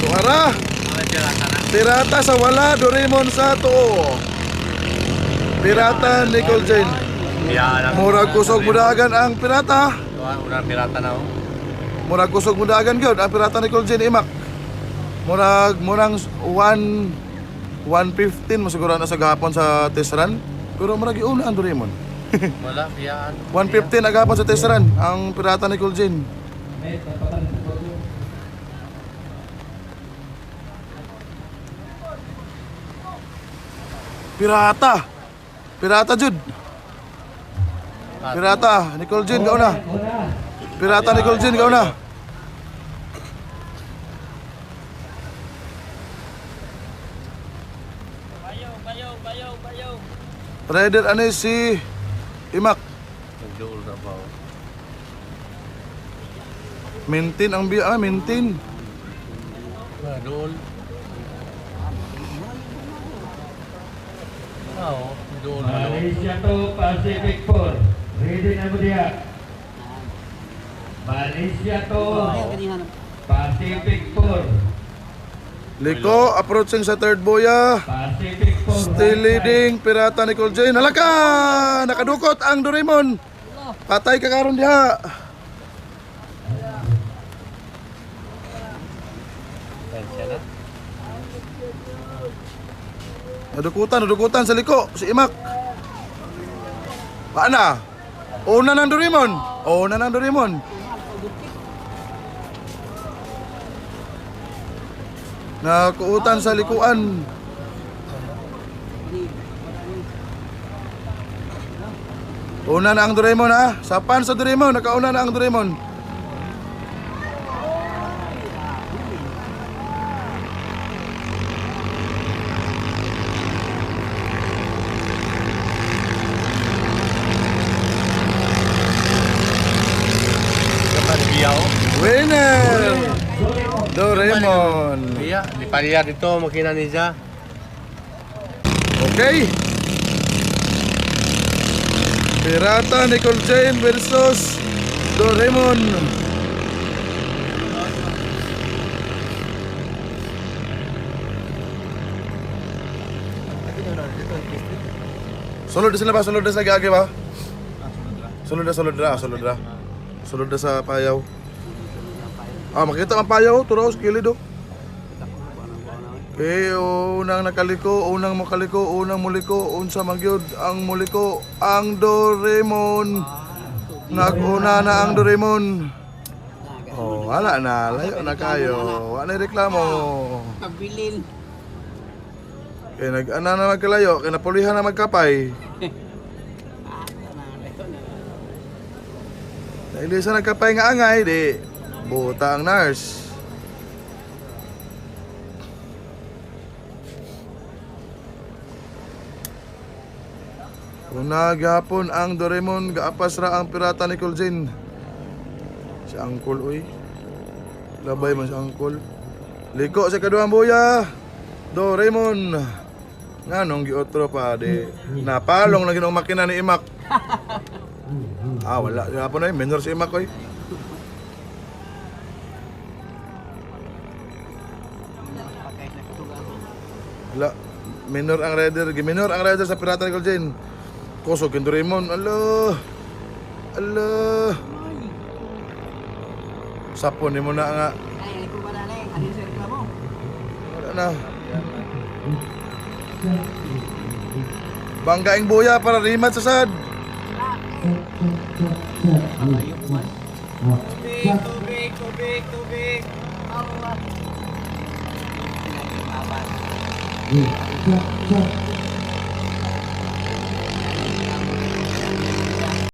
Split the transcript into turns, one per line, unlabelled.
Tuara. Pirata sa wala, Doraemon sa tuo. Pirata Nicole Jane. Murag kusog mudagan ang pirata.
Unang pirata na oh.
Murag kusog mudagan gyud ang pirata Nicole Jane imak. Murag murang 1 115 masiguro na sa gahapon sa Tesran. Pero murag iuna ang Doraemon.
Wala, biyaan.
115 na gahapon sa Tesran ang pirata Nicole Jane. Pirata. Pirata jud. Pirata, Nicole Jean, kau na. Pirata Nicole Jean, kau na. Rider ano si Imak.
Nagduol na ba.
Maintain ang biya, ah, maintain.
Nagduol. Na oh.
Malaysia to Pacific 4. Ready na mo diya. Malaysia to Pacific 4.
Liko, approaching sa third boya.
Pacific 4.
Still leading, Pirata Nicole Jane. Halaka! Nakadukot ang Doraemon. Patay ka karon diha.
Pensya na.
Nadukutan, nadukutan sa liko. Si Imak. Paana? Una ng Doraemon. Una ng Doraemon. Nakuutan sa likuan. Una na ang Doraemon ha. Sapan sa Doraemon. Nakauna na ang Doraemon.
Kapan biya oh.
Winner! Doraemon.
Biya, di paliya dito makina ni siya.
Okay. Pirata Nicole Jane versus Doraemon. Sulod na sila ba? Sulod na sa gagi ba? Sulod na, sulod na, sulod na. Sulod na sa payaw. Ah, makita ang payaw, turaw, kilid oh. Eh, unang nakaliko, unang makaliko, unang muliko, unsa magyud ang muliko, ang Doraemon. Naguna na ang Doraemon. Oh, wala na, layo na kayo. Wala na reklamo.
Pabilin.
Kaya nag-ana na magkalayo, kaya napulihan na magkapay. Dahil sa nagkapay nga angay, di, buta ang nurse. Una gapon ang Doraemon gaapas ra ang pirata ni Colzin. Si Angkol uy. Labay man si Angkol. Liko sa kaduang buya. Doraemon. Nganong giotro pa di. Napalong na ginong makina ni Imak. Ah, wala. Gapon ay minor si Imak oy. Wala. Minor ang rider. Giminor ang rider sa pirata ni Colzin. Kusog yung Doraemon. Alo. Alo. Sapon mo na nga.
Ay, ko ba na eh? Ano yung reklamo?
Wala na. Banggaing buya para rimat sa sad.
Tubig, tubig, tubig, tubig. 一、二、三、